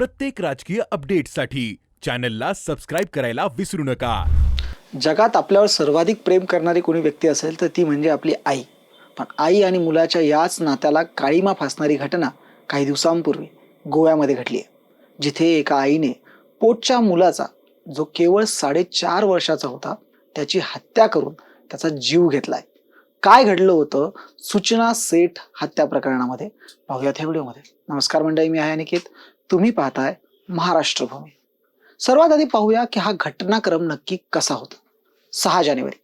प्रत्येक राजकीय अपडेटसाठी चॅनलला सबस्क्राईब करायला विसरू नका. जगात आपल्यावर सर्वाधिक प्रेम करणारी कोणी व्यक्ती असेल तर ती म्हणजे आपली आई. पण आई आणि मुलाच्या याच नात्याला काळीमा फासणारी घटना काही दिवसांपूर्वी गोव्यामध्ये घडली आहे. जिथे एका आईने पोटच्या मुलाचा जो केवळ साडेचार वर्षाचा होता त्याची हत्या करून त्याचा जीव घेतलाय. काय घडलं होतं? सूचना सेठ हत्या प्रकरणामध्ये. पाहूयात ह्या व्हिडिओमध्ये. नमस्कार मंडळी मी आहे अनिकेत. तुम्ही पाहताय महाराष्ट्र भूमी. सर्वात आधी पाहूया की हा घटनाक्रम नक्की कसा होता. सहा जानेवारी.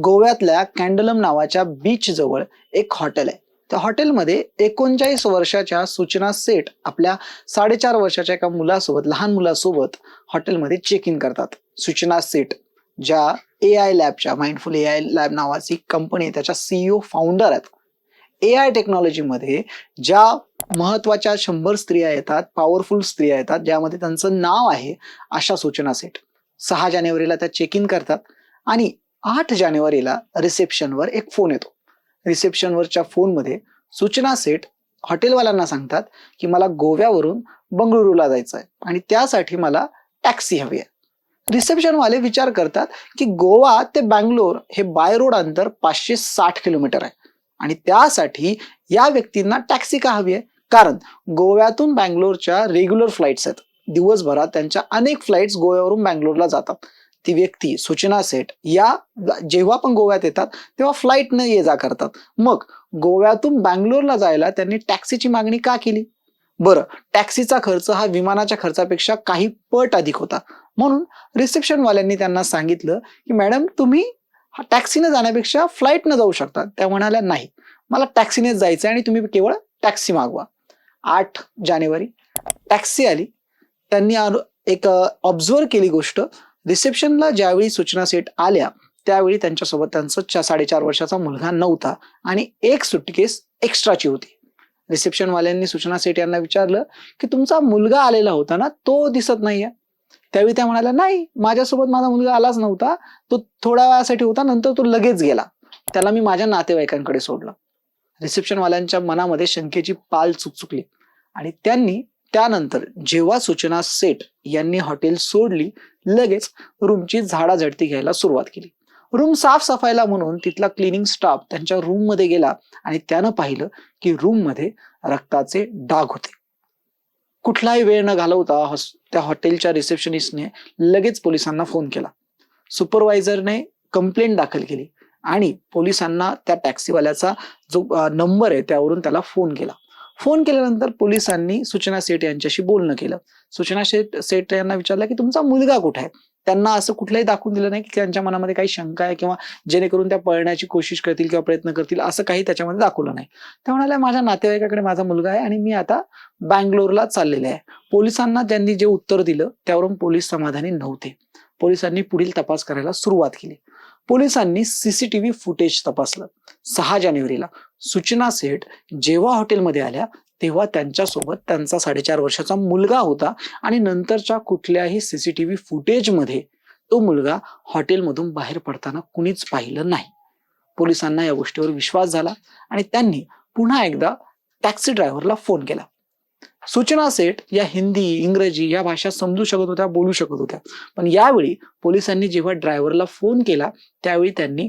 गोव्यातल्या कॅन्डलम नावाच्या बीच जवळ एक हॉटेल आहे. त्या हॉटेलमध्ये एकोणचाळीस वर्षाच्या सूचना सेट आपल्या साडेचार वर्षाच्या एका मुलासोबत लहान मुलासोबत हॉटेलमध्ये चेक इन करतात. सूचना सेट ज्या ए आय लॅबच्या माइंडफुल ए आय लॅब नावाची कंपनी त्याच्या सीईओ फाउंडर आहेत. ए आय टेक्नॉलॉजीमध्ये ज्या महत्त्वाच्या शंभर स्त्रिया येतात पॉवरफुल स्त्रिया येतात ज्यामध्ये त्यांचं नाव आहे अशा सूचना सेट. सहा जानेवारीला त्या चेक इन करतात आणि आठ जानेवारीला रिसेप्शनवर एक फोन येतो. रिसेप्शनवरच्या फोनमध्ये सूचना सेट हॉटेलवाल्यांना सांगतात की मला गोव्यावरून बंगळुरूला जायचं आहे आणि त्यासाठी मला टॅक्सी हवी आहे. रिसेप्शनवाले विचार करतात की गोवा ते बँगलोर हे बाय रोड अंतर पाचशे साठ किलोमीटर आहे आणि त्यासाठी या व्यक्तींना टॅक्सी का हवी आहे? कारण गोव्यातून बँगलोरच्या रेग्युलर फ्लाईट्स आहेत. दिवसभरात त्यांच्या अनेक फ्लाईट्स गोव्यावरून बँगलोरला जातात. ती व्यक्ती सूचना सेट या जेव्हा पण गोव्यात येतात तेव्हा फ्लाईटनं ये जा करतात. मग गोव्यातून बँगलोरला जायला त्यांनी टॅक्सीची मागणी का केली? बरं टॅक्सीचा खर्च हा विमानाच्या खर्चापेक्षा काही पट अधिक होता. म्हणून रिसेप्शनवाल्यांनी त्यांना सांगितलं की मॅडम तुम्ही टॅक्सीने जाण्यापेक्षा फ्लाईटनं जाऊ शकता. त्या म्हणाल्या नाही. मला टॅक्सीनेच जायचं आणि तुम्ही केवळ टॅक्सी मागवा. आठ जानेवारी. टॅक्सी आली. त्यांनी एक ऑब्झर्व केली गोष्ट. रिसेप्शनला ज्यावेळी सूचना सेट आल्या त्यावेळी त्यांच्यासोबत त्यांचा चा- साडेचार वर्षाचा मुलगा नव्हता. आणि एक सुटकेस एक्स्ट्राची होती. रिसेप्शनवाल्यांनी सूचना सेठ यांना विचारलं की तुमचा मुलगा आलेला होता ना तो दिसत नाहीये. त्यावेळी त्या म्हणाल्या नाही माझ्यासोबत माझा मुलगा आलाच नव्हता. तो थोड्या वेळासाठी होता नंतर तो लगेच गेला. त्याला मी माझ्या नातेवाईकांकडे सोडलं. रिसेप्शनवाल्यांच्या मनामध्ये शंकेची पाल चुकचुकली. आणि त्यांनी त्यानंतर जेव्हा सूचना सेठ यांनी हॉटेल सोडली लगेच रूमची झाडाझडती घ्यायला सुरुवात केली. रूम साफसफाईला म्हणून तिथला क्लिनिंग स्टाफ त्यांच्या रूममध्ये गेला आणि त्यानं पाहिलं की रूममध्ये रक्ताचे डाग होते. कुठलाही वेळ न घालवता त्या हॉटेलच्या रिसेप्शनिस्टने लगेच पोलिसांना फोन केला. सुपरवायझरने कंप्लेंट दाखल केली आणि पोलिसांना त्या टॅक्सीवाल्याचा जो नंबर आहे त्यावरून त्याला फोन केला. फोन केल्यानंतर पोलिसांनी सूचना सेठ यांच्याशी बोलणं केलं. सूचना सेठ सेठ यांना विचारलं की तुमचा मुलगा कुठे आहे? त्यांना असं कुठलंही दाखवून दिलं नाही की त्यांच्या मनामध्ये काही शंका आहे किंवा जेणेकरून त्या पळण्याची कोशिश करतील किंवा प्रयत्न करतील असं काही त्याच्यामध्ये दाखवलं नाही. त्या म्हणाल्या माझ्या नातेवाईकाकडे माझा मुलगा आहे आणि मी आता बँगलोरला चाललेले आहे. पोलिसांना त्यांनी जे उत्तर दिलं त्यावरून पोलीस समाधानी नव्हते. पोलिसांनी पुढील तपास करायला सुरुवात केली. पोलिसांनी सीसीटीव्ही फुटेज तपासलं. सहा जानेवारीला सूचना सेठ जेव्हा हॉटेलमध्ये आल्या तेव्हा त्यांच्यासोबत त्यांचा साडेचार वर्षाचा मुलगा होता आणि नंतरच्या कुठल्याही सीसीटीव्ही फुटेजमध्ये तो मुलगा हॉटेलमधून बाहेर पडताना कुणीच पाहिलं नाही. पोलिसांना या गोष्टीवर विश्वास झाला आणि त्यांनी पुन्हा एकदा टॅक्सी ड्रायव्हरला फोन केला. सूचना सेठ या हिंदी इंग्रजी या भाषा समजू शकत होत्या बोलू शकत होत्या. पण यावेळी पोलिसांनी जेव्हा ड्रायव्हरला फोन केला त्यावेळी त्यांनी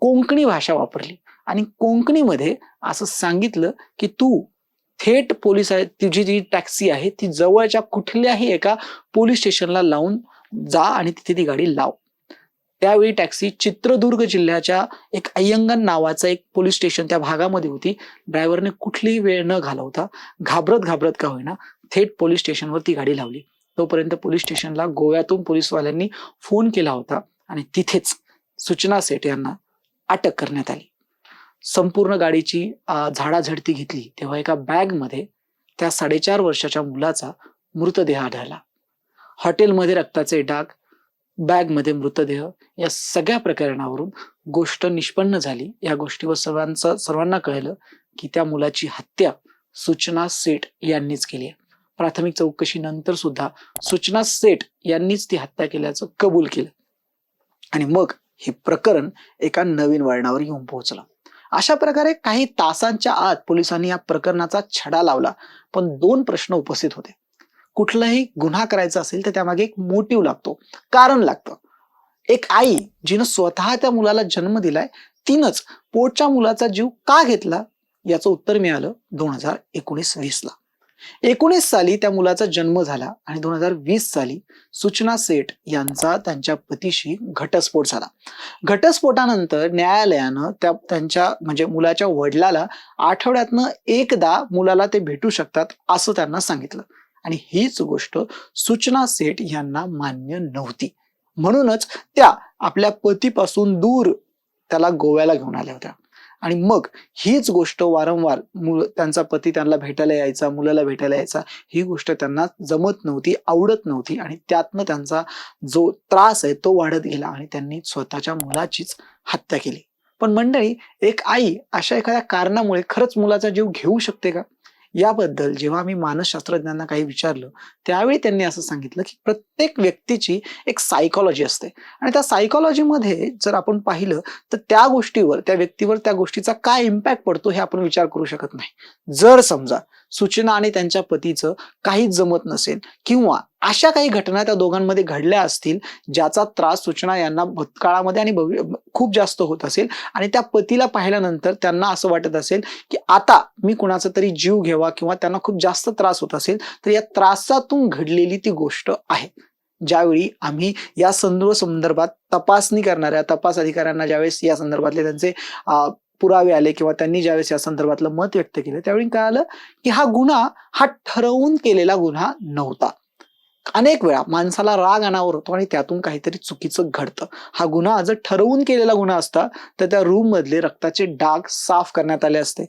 कोंकणी भाषा वापरली. आणि कोंकणीमध्ये असं सांगितलं की तू थेट पोलीस आहे तुझी जी टॅक्सी आहे ती जवळच्या कुठल्याही एका पोलीस स्टेशनला लावून जा आणि तिथे ती गाडी लाव. त्यावेळी टॅक्सी चित्रदुर्ग जिल्ह्याच्या एक अय्यंगन नावाचं एक पोलीस स्टेशन त्या भागामध्ये होती. ड्रायव्हरने कुठलीही वेळ न घालवता घाबरत घाबरत का होईना थेट पोलीस स्टेशनवर ती गाडी लावली. तोपर्यंत पोलीस स्टेशनला गोव्यातून पोलीसवाल्यांनी फोन केला होता आणि तिथेच सूचना सेठ यांना अटक करण्यात आली. संपूर्ण गाडीची झाडाझडती घेतली. तेव्हा एका बॅगमध्ये त्या साडेचार वर्षाच्या मुलाचा मृतदेह आढळला. हॉटेलमध्ये रक्ताचे डाग बॅगमध्ये मृतदेह या सगळ्या प्रकरणावरून गोष्ट निष्पन्न झाली. या गोष्टीवर सर्वांचं सर्वांना कळलं की त्या मुलाची हत्या सूचना सेठ यांनीच केली आहे. प्राथमिक चौकशीनंतर सुद्धा सूचना सेठ यांनीच ती हत्या केल्याचं कबूल केलं. आणि मग हे प्रकरण एका नवीन वळणावर येऊन पोहोचलं. अशा प्रकारे काही तासांच्या आत पोलिसांनी या प्रकरणाचा छडा लावला. पण दोन प्रश्न उपस्थित होते. कुठलाही गुन्हा करायचा असेल तर त्यामागे एक मोटिव्ह लागतो. कारण लागतं. एक आई जिनं स्वतः त्या मुलाला जन्म दिलाय तिनंच पोटच्या मुलाचा जीव का घेतला? याचं उत्तर मिळालं दोन हजार एकोणीस वीस ला. एकोणीस साली त्या मुलाचा जन्म झाला आणि दोन हजार वीस साली सूचना सेठ यांचा त्यांच्या पतीशी घटस्फोट झाला. घटस्फोटानंतर न्यायालयानं त्या त्यांच्या म्हणजे मुलाच्या वडिलाला आठवड्यातनं एकदा मुलाला ते भेटू शकतात असं त्यांना सांगितलं. आणि हीच गोष्ट सूचना सेठ यांना मान्य नव्हती. म्हणूनच त्या आपल्या पतीपासून दूर त्याला गोव्याला घेऊन आल्या होत्या. आणि मग हीच गोष्ट वारंवार मुल त्यांचा पती त्यांना भेटायला यायचा मुलाला भेटायला यायचा ही गोष्ट त्यांना जमत नव्हती आवडत नव्हती आणि त्यातनं त्यांचा जो त्रास आहे तो वाढत गेला आणि त्यांनी स्वतःच्या मुलाचीच हत्या केली. पण मंडळी एक आई अशा एखाद्या कारणामुळे खरंच मुलाचा जीव घेऊ शकते का? याबद्दल जेव्हा मी मानसशास्त्रज्ञांना काही विचारलं त्यावेळी त्यांनी असं सांगितलं की प्रत्येक व्यक्तीची एक सायकॉलॉजी असते. आणि त्या सायकॉलॉजीमध्ये जर आपण पाहिलं तर त्या गोष्टीवर त्या व्यक्तीवर त्या गोष्टीचा काय इम्पॅक्ट पडतो हे आपण विचार करू शकत नाही. जर समजा सूचना आणि त्यांच्या पतीचं काहीच जमत नसेल किंवा अशा काही घटना त्या दोघांमध्ये घडल्या असतील ज्याचा त्रास सूचना यांना भूतकाळामध्ये आणि भवि खूप जास्त होत असेल आणि त्या पतीला पाहिल्यानंतर त्यांना असं वाटत असेल की आता मी कुणाचा तरी जीव घ्यावा किंवा त्यांना खूप जास्त त्रास होत असेल तर या त्रासातून घडलेली ती गोष्ट आहे. ज्यावेळी आम्ही या संदर्भ संदर्भात तपासणी करणाऱ्या तपास अधिकाऱ्यांना ज्यावेळेस या संदर्भातले त्यांचे पुरावे आले किंवा त्यांनी ज्यावेळेस या संदर्भातलं मत व्यक्त केलं त्यावेळी काय आलं की हा गुन्हा हा ठरवून केलेला गुन्हा नव्हता. अनेक वेळा माणसाला राग अनावर होतो आणि त्यातून काहीतरी चुकीचं घडतं. हा गुन्हा जर ठरवून केलेला गुन्हा असता तर त्या रूम मधले रक्ताचे डाग साफ करण्यात आले असते.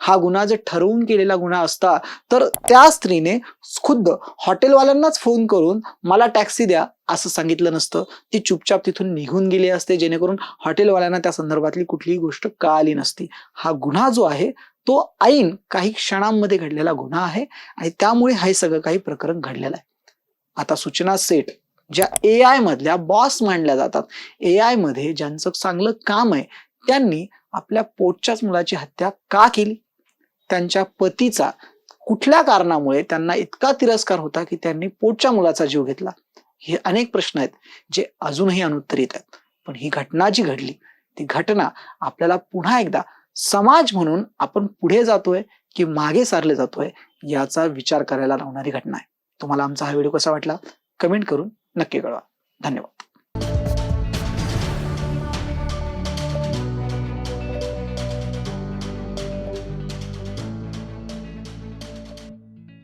हा गुन्हा जर ठरवून केलेला गुन्हा असता तर त्या स्त्रीने खुद्द हॉटेलवाल्यांनाच फोन करून मला टॅक्सी द्या असं सांगितलं नसतं. ती चुपचाप तिथून निघून गेली असते जेणेकरून हॉटेलवाल्यांना त्या संदर्भातली कुठलीही गोष्ट कळाली नसती. हा गुन्हा जो आहे तो ऐन काही क्षणांमध्ये घडलेला गुन्हा आहे आणि त्यामुळे हे सगळं काही प्रकरण घडलेलं आहे. आता सूचना सेट ज्या ए आय मधल्या बॉस मांडल्या जातात. ए आयमध्ये ज्यांचं चांगलं काम आहे त्यांनी आपल्या पोटच्याच मुलाची हत्या का केली? त्यांच्या पतीचा कुठल्या कारणामुळे त्यांना इतका तिरस्कार होता की त्यांनी पोटच्या मुलाचा जीव घेतला? हे अनेक प्रश्न आहेत जे अजूनही अनुत्तरित आहेत पण ही घटना जी घडली ती घटना आपल्याला पुन्हा एकदा समाज म्हणून आपण पुढे जातोय की मागे सारले जातोय याचा विचार करायला लावणारी घटना आहे. तुम्हाला आमचा हा व्हिडिओ कसा वाटला? कमेंट करून नक्की कळवा. धन्यवाद.